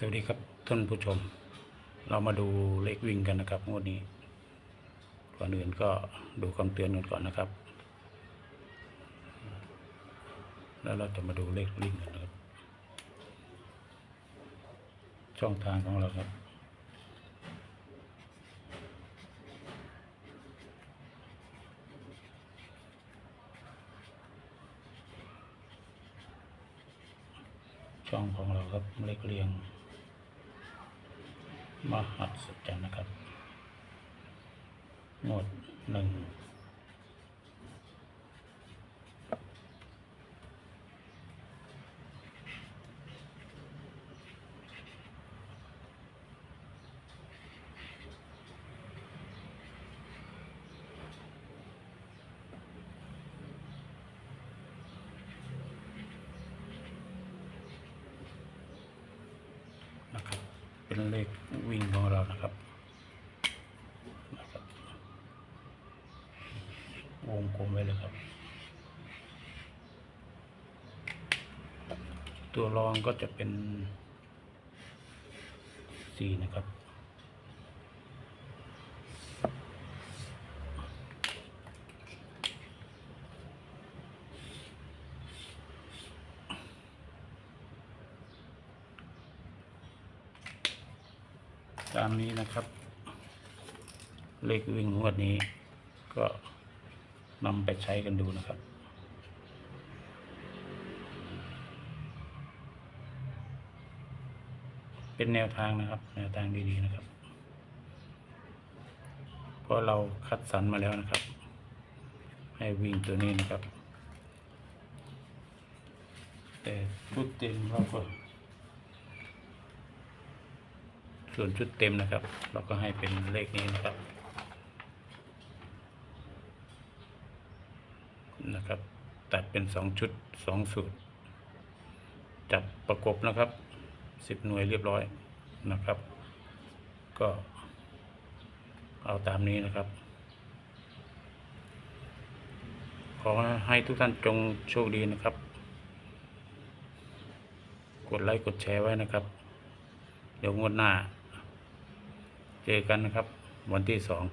สวัสดีครับท่านผู้ชม เรามาดูเลขวิ่งกันนะครับงวดนี้ก่อนอื่นก็ดูคำเตือนกันก่อนนะครับ แล้วเราจะมาดูเลขวิ่งกันนะครับ ช่องทางของเราครับช่องของเราครับเลขเรียง มหัศจรรย์นะครับงวดหนึ่งนะครับ เป็นเลขวิ่งของเรานะครับ วงกลมไว้เลยครับ ตัวรองก็จะเป็นสี่นะครับ ตามนี้นะครับ เลขวิ่งงวดนี้ ก็นำไปใช้กันดูนะครับเป็นแนวทางนะครับ แนวทางดีๆนะครับ เพราะเราคัดสรรมาแล้วนะครับ ให้วิ่งตัวนี้นะครับ แต่ชุดเต็มเราก็ ส่วนชุดเต็มนะครับ เราก็ให้เป็นเลขนี้นะครับ นะครับ ตัดเป็นสองชุดสองสูตร จับประกบนะครับสิบหน่วยเรียบร้อยนะครับ ก็เอาตามนี้นะครับ ขอให้ทุกท่านจงโชคดีนะครับ กดไลค์กดแชร์ไว้นะครับ เดี๋ยวงวดหน้า เจอกันนะครับ วันที่สอง